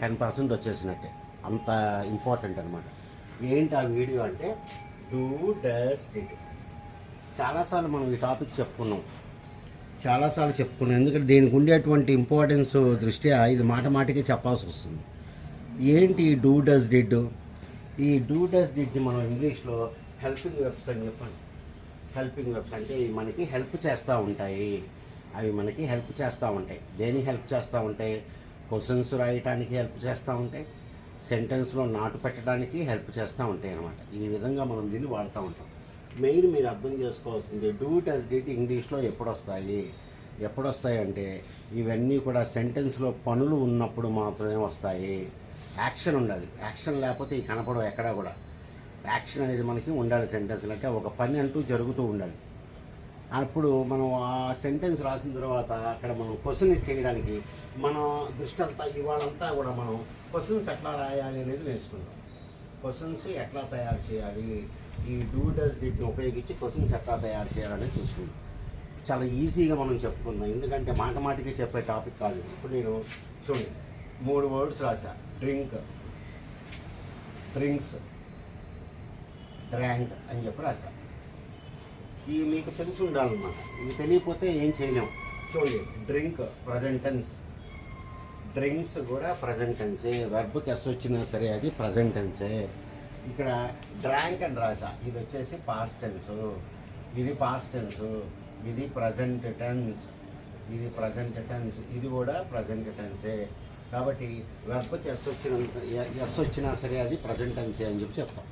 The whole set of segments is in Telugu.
Ten percent వచ్చేసినట్టే. అంత ఇంపార్టెంట్ అనమాట ఏంటి ఆ వీడియో అంటే డూ డస్ డిడ్. చాలాసార్లు మనం ఈ టాపిక్ చెప్పుకున్నాం. చాలాసార్లు చెప్పుకున్నాం. ఎందుకంటే దీనికి ఉండేటువంటి ఇంపార్టెన్స్ దృష్ట్యా ఇది మాట మాటికి చెప్పాల్సి వస్తుంది. ఏంటి డూ డస్ డిడ్? ఈ డూ డస్ డిడ్ మనం ఇంగ్లీష్లో హెల్పింగ్ వెబ్స్ అని చెప్పండి హెల్పింగ్ వెబ్స్ అంటే ఇవి మనకి హెల్ప్ చేస్తూ ఉంటాయి. అవి మనకి హెల్ప్ చేస్తూ ఉంటాయి. దేనికి హెల్ప్ చేస్తూ ఉంటాయి? క్వశ్చన్స్ రాయటానికి హెల్ప్ చేస్తూ ఉంటాయి. సెంటెన్స్లో నాటు పెట్టడానికి హెల్ప్ చేస్తూ ఉంటాయి అన్నమాట. ఈ విధంగా మనం దీన్ని వాడుతూ ఉంటాం. మెయిన్ మీరు అర్థం చేసుకోవాల్సింది డూట్ అస్ డిట్ ఇంగ్లీష్లో ఎప్పుడు వస్తాయి ఎప్పుడు వస్తాయంటే ఇవన్నీ కూడా సెంటెన్స్లో పనులు ఉన్నప్పుడు మాత్రమే వస్తాయి. యాక్షన్ ఉండాలి. యాక్షన్ లేకపోతే ఈ కనపడవు ఎక్కడా కూడా. యాక్షన్ అనేది మనకి ఉండాలి సెంటెన్స్ అంటే ఒక పని అంటూ జరుగుతూ ఉండాలి. అప్పుడు మనం ఆ సెంటెన్స్ రాసిన తర్వాత అక్కడ మనం క్వశ్చన్ చేయడానికి మన దృష్టి అంతా ఇవాళంతా కూడా మనం క్వశ్చన్స్ ఎట్లా రాయాలి అనేది నేర్చుకుందాం. క్వశ్చన్స్ ఎట్లా తయారు చేయాలి? ఈ డూ వీటిని ఉపయోగించి క్వశ్చన్స్ ఎట్లా తయారు చేయాలని చూసుకుందాం. చాలా ఈజీగా మనం చెప్పుకుందాం. ఎందుకంటే మాట మాటికి చెప్పే టాపిక్ కాదు. ఇప్పుడు నేను చూడండి. మూడు వర్డ్స్ రాశా. డ్రింక్ డ్రింక్స్ డ్రాంక్ అని చెప్పి రాశాను ఇవి మీకు తెలిసి ఉండాలన్నమాట. ఇవి తెలియకపోతే ఏం చేయలేం. చూడండి డ్రింక్ ప్రజెంటెన్స్ డ్రింక్స్ కూడా ప్రజెంటెన్సే వెర్బ్కి ఎస్ వచ్చినా సరే అది ప్రజెంటెన్సే ఇక్కడ డ్రాంక్ అని రాసా. ఇది వచ్చేసి పాస్ట్ టెన్స్ ఇది పాస్ట్ టెన్స్ ఇది ప్రజెంట్ టెన్స్ ఇది ప్రజెంట్ టెన్స్ ఇది కూడా ప్రజెంట్ టెన్సే కాబట్టి వెర్బ్కి ఎస్ వచ్చినంత ఎస్ వచ్చినా సరే అది ప్రజెంట్ టెన్సే అని చెప్పి చెప్తాం.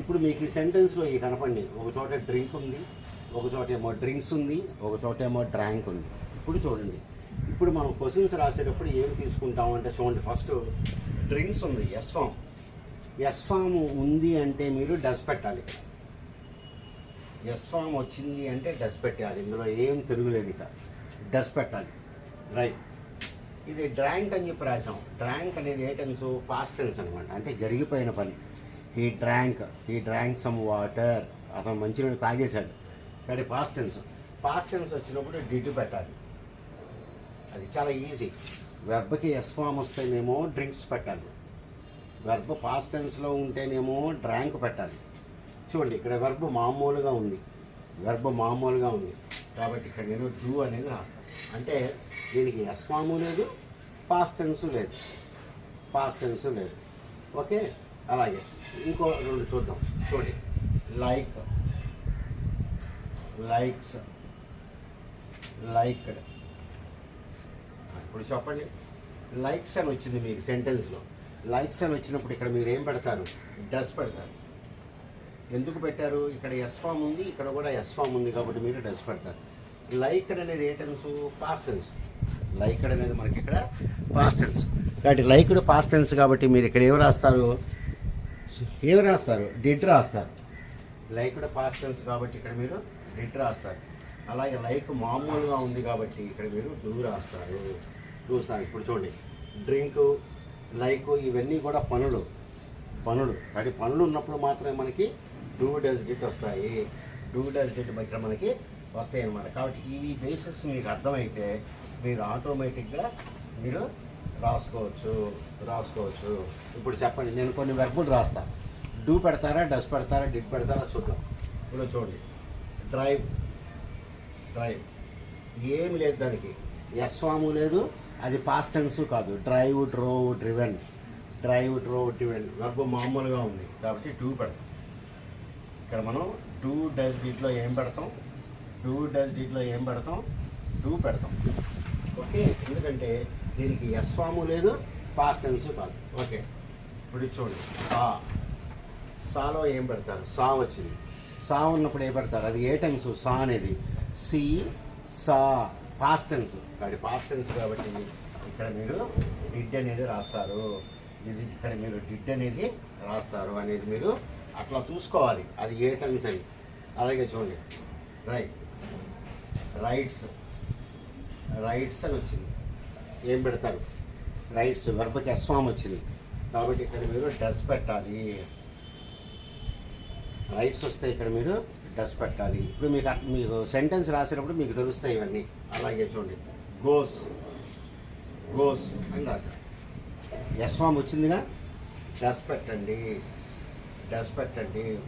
ఇప్పుడు మీకు ఈ సెంటెన్స్లో ఈ కనపండి ఒక చోట డ్రింక్ ఉంది ఒక చోట ఏమో డ్రింక్స్ ఉంది ఒక చోట ఏమో డ్రాంక్ ఉంది. ఇప్పుడు చూడండి. ఇప్పుడు మనం క్వశ్చన్స్ రాసేటప్పుడు ఏం తీసుకుంటాం అంటే చూడండి ఫస్ట్ డ్రింక్స్ ఉంది ఎస్ ఫామ్ ఎస్ ఫామ్ ఉంది అంటే మీరు డస్ పెట్టాలి. ఎస్ ఫామ్ వచ్చింది అంటే డస్ పెట్టాలి. ఇందులో ఏం తిరుగులేదు ఇక. డస్ పెట్టాలి. రైట్ ఇది డ్రాంక్ అని చెప్పి రాసాం. డ్రాంక్ అనేది ఏ టెన్స్ పాస్ట్ టెన్స్ అనమాట అంటే జరిగిపోయిన పని. ఈ డ్రాంక్ ఈ డ్రాంక్ సమ్ వాటర్ అతను మంచినీళ్ళు తాగేశాడు. కానీ పాస్ట్ టెన్స్ పాస్ట్ టెన్స్ వచ్చినప్పుడు డిడ్ పెట్టాలి. అది చాలా ఈజీ వెర్బ్కి ఎస్ ఫామ్ వస్తేనేమో డ్రింక్స్ పెట్టాలి. వెర్బ్ పాస్ట్ టెన్స్లో ఉంటేనేమో డ్రాంక్ పెట్టాలి. చూడండి ఇక్కడ వెర్బ్ మామూలుగా ఉంది. వెర్బ్ మామూలుగా ఉంది. కాబట్టి ఇక్కడ నేను డూ అనేది రాస్తాను అంటే దీనికి ఎస్ ఫాము లేదు పాస్ట్ టెన్స్ లేదు. పాస్ట్ టెన్స్ లేదు. ఓకే అలాగే. ఇంకో రెండు చూద్దాం. చూడండి. లైక్. లైక్స్. లైక్డ్. ఇప్పుడు చెప్పండి. లైక్స్ అని వచ్చింది మీకు సెంటెన్స్లో. లైక్స్ అని వచ్చినప్పుడు ఇక్కడ మీరు ఏం పెడతారు? డస్ పెడతారు. ఎందుకు పెట్టారు? ఇక్కడ ఎస్ ఫామ్ ఉంది ఇక్కడ కూడా ఎస్ ఫామ్ ఉంది కాబట్టి మీరు డస్ పెడతారు. లైక్డ్ అనేది ఏ టెన్స్? Past tense. లైక్డ్ అనేది మనకి ఇక్కడ పాస్ట్ టెన్స్. కాబట్టి లైక్డ్ పాస్ట్ టెన్స్ కాబట్టి మీరు ఇక్కడ ఏం రాస్తారు? ఏం రాస్తారు? డిడ్ రాస్తారు. లైక్డ్ పాస్టల్స్ కాబట్టి ఇక్కడ మీరు డిడ్ రాస్తారు. అలాగే లైక్ మామూలుగా ఉంది కాబట్టి ఇక్కడ మీరు డూ రాస్తారు. చూస్తారు ఇప్పుడు చూడండి. డ్రింక్ లైక్ ఇవన్నీ కూడా పనులు. పనులు. కాబట్టి పనులు ఉన్నప్పుడు మాత్రమే మనకి డూ డస్ డిట్ వస్తాయి. డూ డస్ డిట్ ఇక్కడ మనకి వస్తాయి అన్నమాట కాబట్టి ఇవి బేసిస్ మీకు అర్థమైతే మీరు ఆటోమేటిక్గా మీరు రాసుకోవచ్చు రాసుకోవచ్చు. ఇప్పుడు చెప్పండి నేను కొన్ని వెర్బులు రాస్తా. డూ పెడతారా డస్ పెడతారా డిట్ పెడతారా చూద్దాం. ఇప్పుడు చూడండి. డ్రైవ్ డ్రైవ్ ఏమి లేదు దానికి. ఎస్ లేదు అది పాస్ట్ టెన్స్ కాదు. Drive drove driven drive drove driven verb మామూలుగా ఉంది. కాబట్టి డూ పెడతాం. ఇక్కడ మనం డూ డస్ డిట్లో ఏం పెడతాం? డూ డస్ డిట్లో ఏం పెడతాం? డూ పెడతాం. ఓకే? ఎందుకంటే దీనికి ఎస్ ఫాము లేదు పాస్ట్ టెన్స్ కాదు. ఓకే ఇప్పుడు చూడండి సా సాలో ఏం పెడతారు? సా వచ్చింది. సా ఉన్నప్పుడు ఏం పెడతారు? అది ఏ టెన్స్ సా అనేది. సి సా పాస్ట్ టెన్స్ కాబట్టి పాస్ట్ టెన్స్ కాబట్టి ఇక్కడ మీరు డిడ్ అనేది రాస్తారు. ఇది ఇక్కడ మీరు డిడ్ అనేది రాస్తారు అనేది మీరు అట్లా చూసుకోవాలి. అది ఏ టెన్స్ అని. అలాగే చూడండి. రైట్ రైట్స్ రైట్స్ అని వచ్చింది. ఏం పెడతారు? రైట్స్ గర్భకి ఎస్వామ్ వచ్చింది. కాబట్టి ఇక్కడ మీరు డస్ పెట్టాలి. రైట్స్ వస్తే ఇక్కడ మీరు డస్ పెట్టాలి. ఇప్పుడు మీకు మీకు సెంటెన్స్ రాసేటప్పుడు మీకు తెలుస్తాయి ఇవన్నీ. అలాగే చూడండి. గోస్ గోస్ అని రాశారు. ఎస్ వచ్చిందిగా? డస్ పెట్టండి. డస్ పెట్టండి.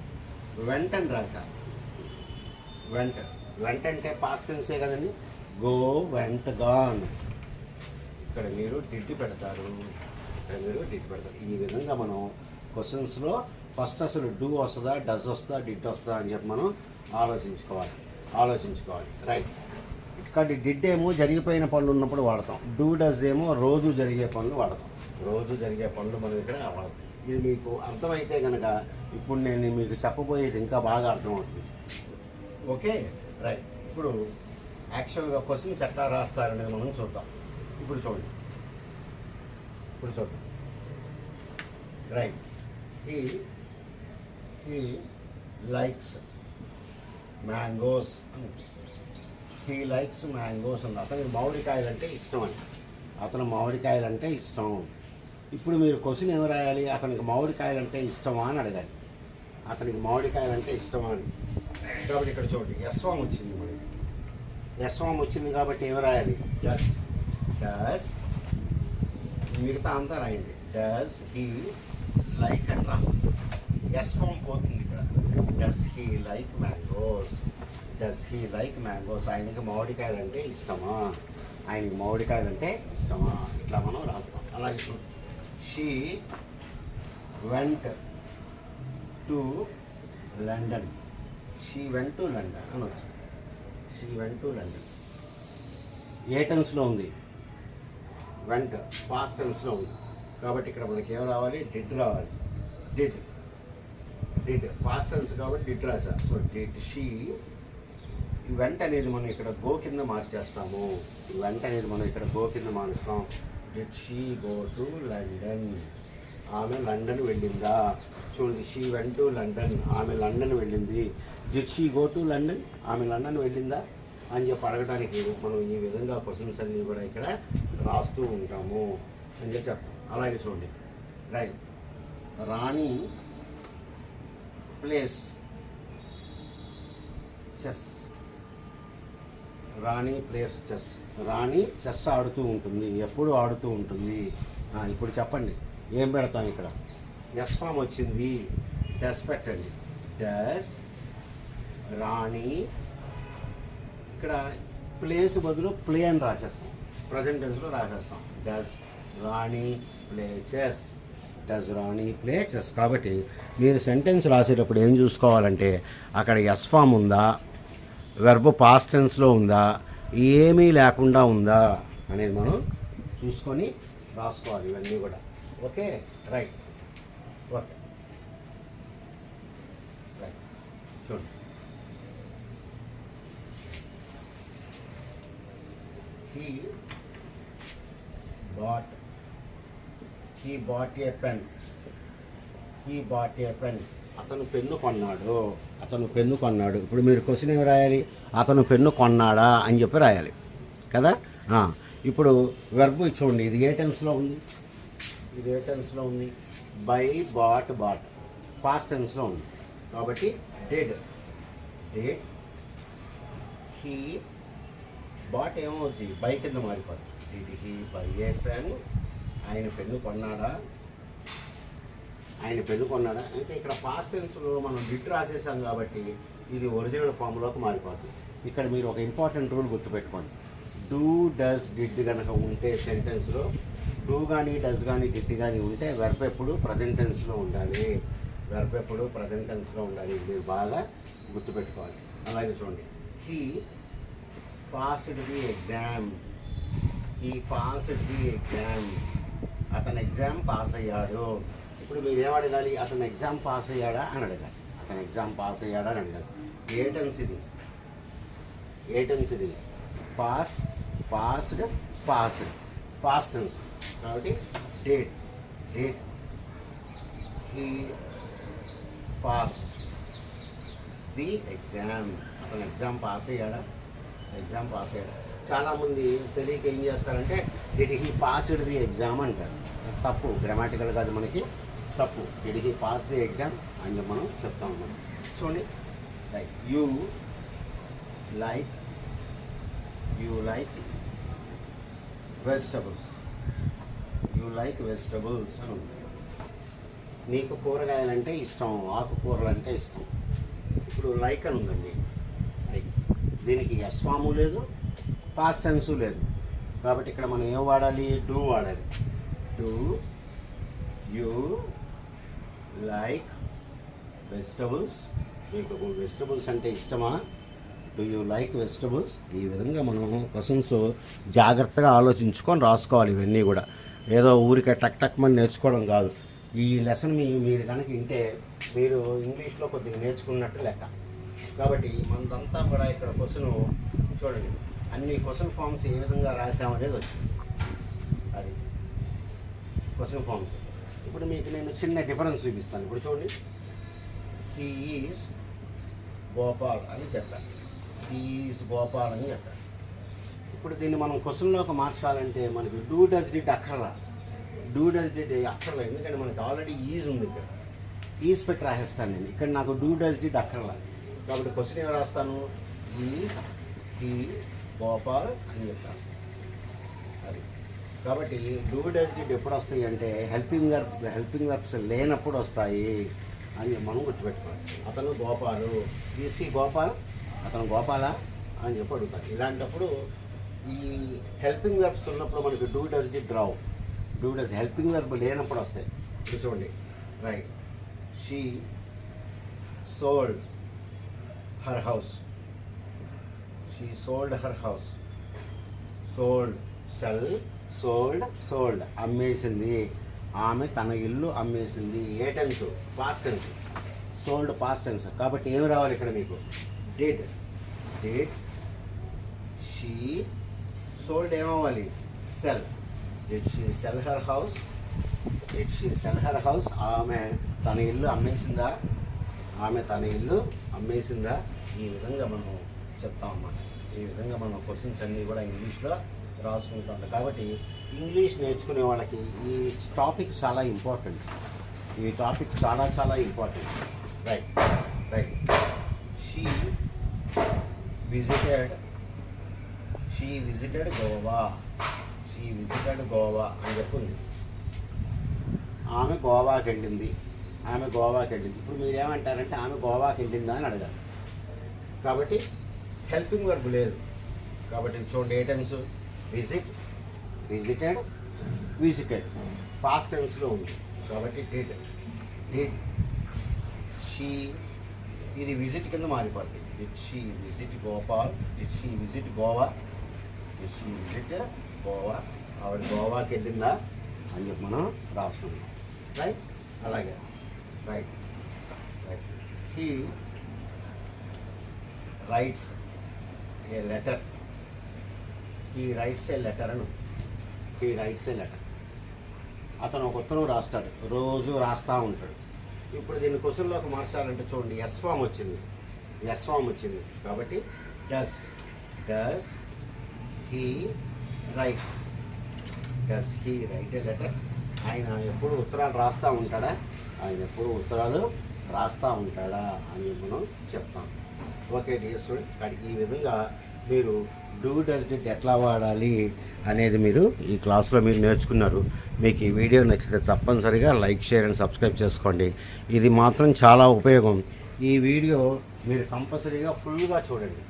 వెంటని రాసా వెంట. వెంట అంటే పాస్ట్ టెన్సే కదండి? గో వెంట గాన్. ఇక్కడ మీరు డిడ్డి పెడతారు. ఇక్కడ మీరు డిడ్డి పెడతారు. ఈ విధంగా మనం క్వశ్చన్స్లో ఫస్ట్ అసలు డూ వస్తుందా డస్ వస్తుందా డిడ్ వస్తుందా అని చెప్పి మనం ఆలోచించుకోవాలి. ఆలోచించుకోవాలి. రైట్ ఇక్కడ డిడ్ ఏమో జరిగిపోయిన పనులు ఉన్నప్పుడు వాడతాం. డూ డస్ ఏమో రోజు జరిగే పనులు వాడతాం. రోజు జరిగే పనులు మనం ఇక్కడ వాడతాం. ఇది మీకు అర్థమైతే కనుక ఇప్పుడు నేను మీకు చెప్పబోయేది ఇంకా బాగా అర్థమవుతుంది. ఓకే రైట్ ఇప్పుడు యాక్చువల్గా క్వశ్చన్స్ ఎట్లా రాస్తారనేది మనం చూద్దాం. ఇప్పుడు చూడండి ఇప్పుడు చూడండి రైట్. ఈ ఈ likes mangoes he likes mangoes అని అతనికి మామిడికాయలు అంటే ఇష్టం అని అతను మామిడికాయలు అంటే ఇష్టం. ఇప్పుడు మీరు క్వశ్చన్ ఏమి రాయాలి? అతనికి మామిడికాయలు అంటే ఇష్టమా అని అడగాలి. అతనికి మామిడికాయలు అంటే ఇష్టమా అని. కాబట్టి ఇక్కడ చూడండి. యస్వాం వచ్చింది మనకి ఎస్వాం వచ్చింది కాబట్టి ఏమి రాయాలి? జస్ట్ డస్ మిగతా అంతా రాయండి. డస్ హీ లైక్ అని రాస్తుంది యస్వాం పోతుంది ఇక్కడ. Does he like mangoes does he like mangoes ఆయనకి మామిడికాయలు అంటే ఇష్టమా? ఆయనకి మామిడికాయలు అంటే ఇష్టమా? ఇట్లా మనం రాస్తాం. అలాగే she went to London she went to London అనొచ్చు. షీ వెంట్ టు లండన్ ఏ టెన్స్లో ఉంది. వెంట పాస్ట్ టెన్స్లో ఉంది. కాబట్టి ఇక్కడ మనకి ఏం రావాలి? డిడ్ రావాలి. డిడ్ డిడ్ పాస్ట్ టెన్స్ కాబట్టి డిడ్ రాసా సో డిడ్ షీ వెంట అనేది మనం ఇక్కడ గో కింద మార్చేస్తాము. వెంట అనేది మనం ఇక్కడ గో కింద మారుస్తాం. Did she go to London ఆమె లండన్ వెళ్ళిందా? చూడండి షీ వెంట్ టు లండన్ ఆమె లండన్ వెళ్ళింది. Did she go to London ఆమె లండన్ వెళ్ళిందా? అని చెప్పి అడగడానికి మనం ఈ విధంగా క్వశ్చన్స్ అన్నీ కూడా ఇక్కడ రాస్తూ ఉంటాము అని చెప్పి చెప్తాం. అలాగే చూడండి. Right Rani plays chess. Rani plays chess. Rani chess ఆడుతూ ఉంటుంది. ఎప్పుడు ఆడుతూ ఉంటుంది? ఇప్పుడు చెప్పండి. ఏం పెడతాం ఇక్కడ? ఎస్ ఫామ్ వచ్చింది. డస్ పెట్టండి. డస్ రాణి ఇక్కడ ప్లేస్ బదులు ప్లే అని రాసేస్తాం. ప్రజెంట్ టెన్స్లో రాసేస్తాం. Does Rani play chess does Rani play chess కాబట్టి మీరు సెంటెన్స్ రాసేటప్పుడు ఏం చూసుకోవాలంటే అక్కడ ఎస్ ఫామ్ ఉందా? వెర్బ్ పాస్ట్ టెన్స్లో ఉందా? ఏమీ లేకుండా ఉందా? అనేది మనం చూసుకొని రాసుకోవాలి ఇవన్నీ కూడా. ఓకే? రైట్ ఓకే రైట్ చూడండి. He bought he bought a pen. He bought a pen. అతను పెన్ను కొన్నాడు. అతను పెన్ను కొన్నాడు. ఇప్పుడు మీరు క్వశ్చన్ ఏమి రాయాలి? అతను పెన్ను కొన్నాడా అని చెప్పి రాయాలి. కదా? ఇప్పుడు వెర్బ్ చూడండి. ఇది ఏ టెన్స్లో ఉంది? ఇది ఏ టెన్స్లో ఉంది? బై బాట్ బాట్ పాస్ట్ టెన్స్లో ఉంది. కాబట్టి డెడ్ డెడ్ హీ బాట్ ఏమవుతుంది బైక్ కింద మారిపోతుంది ఇది హీ బై ఆయన పెన్ను కొన్నాడా? ఆయన పెన్ను కొన్నాడా? అంటే ఇక్కడ పాస్ట్ టెన్స్లో మనం డిట్ రాసేసాం కాబట్టి ఇది ఒరిజినల్ ఫామ్లోకి మారిపోతుంది ఇక్కడ మీరు ఒక ఇంపార్టెంట్ రూల్ గుర్తుపెట్టుకోండి. డూ డస్ డిడ్ కనుక ఉంటే సెంటెన్స్లో డూ కానీ డస్ కానీ డిడ్ కానీ ఉంటే వెర్బ్ ఎప్పుడు ప్రజెంట్ టెన్స్లో ఉండాలి. వెర్బ్ ఎప్పుడు ప్రజెంట్ టెన్స్లో ఉండాలి. మీరు బాగా గుర్తుపెట్టుకోవాలి. అలాగే చూడండి. హీ పాస్డ్ ది ఎగ్జామ్ ఈ పాస్డ్ ది ఎగ్జామ్ అతను ఎగ్జామ్ పాస్ అయ్యాడు. ఇప్పుడు మీరు ఏం అడగాలి? అతను ఎగ్జామ్ పాస్ అయ్యాడా అని అడగాలి. అతను ఎగ్జామ్ పాస్ అయ్యాడా అని అడగాలి. ఏ టెన్స్ ఇది. ఏ టెన్స్ ఇది. Pass passed passed past tense కాబట్టి did did he pass the exam అతను ఎగ్జామ్ పాస్ అయ్యాడా? ఎగ్జామ్ పాస్ అయ్యాడు చాలామంది తెలియక ఏం చేస్తారంటే did he passed the exam అంటారు తప్పు గ్రామాటికల్ కాదు మనకి. తప్పు did he pass the exam అని మనం చెప్తా ఉన్నాం. చూడండి. Like you like you like vegetables you like vegetables అని ఉంది. నీకు కూరగాయలంటే ఇష్టం ఆకుకూరలు అంటే ఇష్టం. ఇప్పుడు లైక్ అని ఉందండి. దీనికి ఎస్ ఫాము లేదు పాస్ట్ టెన్సు లేదు. కాబట్టి ఇక్కడ మనం ఏం వాడాలి? డూ వాడాలి. డూ యూ లైక్ వెజిటబుల్స్ మీకు వెజిటబుల్స్ అంటే ఇష్టమా? డూ యూ లైక్ వెజిటబుల్స్ ఈ విధంగా మనం క్వశ్చన్స్ జాగ్రత్తగా ఆలోచించుకొని రాసుకోవాలి ఇవన్నీ కూడా. ఏదో ఊరికే టక్ టక్ మని నేర్చుకోవడం కాదు. ఈ లెసన్ మీ మీరు కనుక వింటే మీరు ఇంగ్లీష్లో కొద్దిగా నేర్చుకున్నట్టు లెక్క. కాబట్టి మనదంతా కూడా ఇక్కడ క్వశ్చన్ చూడండి. అన్ని క్వశ్చన్ ఫామ్స్ ఏ విధంగా రాసామనేది వచ్చింది. అది క్వశ్చన్ ఫామ్స్. ఇప్పుడు మీకు నేను చిన్న డిఫరెన్స్ చూపిస్తాను. ఇప్పుడు చూడండి. హీ ఈజ్ గోపాల్ అని చెప్పాను హీ ఈజ్ గోపాల్ అని చెప్పాను ఇప్పుడు దీన్ని మనం క్వశ్చన్లోకి మార్చాలంటే మనకి డూ డస్ డిట్ అక్కర్లా? డూ డస్ డిట్ అక్కర్లా? ఎందుకంటే మనకి ఆల్రెడీ ఈజ్ ఉంది ఇక్కడ. ఈజ్ పెట్టి రాసేస్తాను నేను. ఇక్కడ నాకు డూ డస్ డిట్ అక్కర్లా. కాబట్టి క్వశ్చన్ ఏమి రాస్తాను? ఈజ్ హీ గోపాల్ అని చెప్తాను అది. కాబట్టి డూ డస్ ఎప్పుడు వస్తాయి అంటే హెల్పింగ్ వర్క్ హెల్పింగ్ వర్క్స్ లేనప్పుడు వస్తాయి అని మనం గుర్తుపెట్టుకోవాలి. అతను గోపాలు. ఈసీ గోపాల్ అతను గోపాల అని చెప్పి అడుగుతారు. ఇలాంటప్పుడు ఈ హెల్పింగ్ వర్బ్స్ ఉన్నప్పుడు మనకి డూ డస్ డిడ్ రావు డూ డస్ హెల్పింగ్ వర్బ్ లేనప్పుడు వస్తాయి. చూడండి. Right. She sold. Her house she sold her house sold sell sold sold అమ్మేసింది. ఆమె తన ఇల్లు అమ్మేసింది. ఏ tense past tense sold past tense కాబట్టి ఏమి రావాలి ఇక్కడ మీకు? డేట్ డేట్ షీ సోల్డ్ ఏమవ్వాలి? Sell did she sell her house did she sell her house ఆమె తన ఇల్లు అమ్మేసిందా? ఆమె తన ఇల్లు అమ్మేసిందా? ఈ విధంగా మనం చెప్తామన్నమాట ఈ విధంగా మనం క్వశ్చన్స్ అన్నీ కూడా ఇంగ్లీష్లో రాసుకుంటాం కాబట్టి ఇంగ్లీష్ నేర్చుకునే వాళ్ళకి ఈ టాపిక్ చాలా ఇంపార్టెంట్ ఈ టాపిక్ చాలా చాలా important right right she visited she visited Goa she visited Goa అని చెప్పింది ఆమె గోవాకి వెళ్ళింది. ఆమె గోవాకి వెళ్ళింది. ఇప్పుడు మీరు ఏమంటారంటే ఆమె గోవాకి వెళ్ళిందా అని అడగాలి. కాబట్టి హెల్పింగ్ వర్క్ లేదు. కాబట్టి చూడండి ఏ tense visit visited visited past టెన్స్లో ఉంది. కాబట్టి డిడ్ డిడ్ షీ ఇది విజిట్ కింద మారిపోద్ది. Did she visit Gopal did she visit Goa did she visit Goa ఆవిడ గోవాకి వెళ్ళిందా అని చెప్పి మనం రాసుకున్నాం రైట్ అలాగే. Right right he writes a letter ఈ రైట్స్ ఏ లెటర్ అని. ఈ రైట్స్ ఏ లెటర్ అతను ఒక ఉత్తరం రాస్తాడు. రోజు రాస్తూ ఉంటాడు. ఇప్పుడు దీన్ని క్వశ్చన్లోకి మార్చాలంటే చూడండి. ఎస్ ఫామ్ వచ్చింది. ఎస్ ఫామ్ వచ్చింది. కాబట్టి does does he write does he write a letter ఆయన ఎప్పుడు ఉత్తరాలు రాస్తూ ఉంటాడా? ఆయన ఎప్పుడు ఉత్తరాలు రాస్తూ ఉంటాడా అని మనం చెప్తాం. ఓకే డియర్ స్టూడెంట్స్ కానీ ఈ విధంగా మీరు డూ డస్ డిట్ ఎట్లా వాడాలి అనేది మీరు ఈ క్లాస్లో మీరు నేర్చుకున్నారు. మీకు ఈ వీడియో నచ్చితే తప్పనిసరిగా లైక్ షేర్ అండ్ సబ్స్క్రైబ్ చేసుకోండి. ఇది మాత్రం చాలా ఉపయోగం. ఈ వీడియో మీరు కంపల్సరీగా ఫుల్గా చూడండి.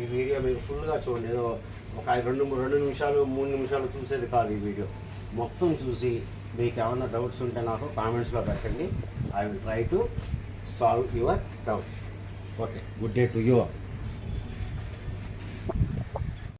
ఈ వీడియో మీరు ఫుల్గా చూడండి. ఏదో ఒక ఐదు రెండు రెండు నిమిషాలు మూడు నిమిషాలు చూసేది కాదు ఈ వీడియో. మొత్తం చూసి మీకు ఏమైనా డౌట్స్ ఉంటే నాకు కామెంట్స్లో పెట్టండి. I will try to solve your doubts okay good day to you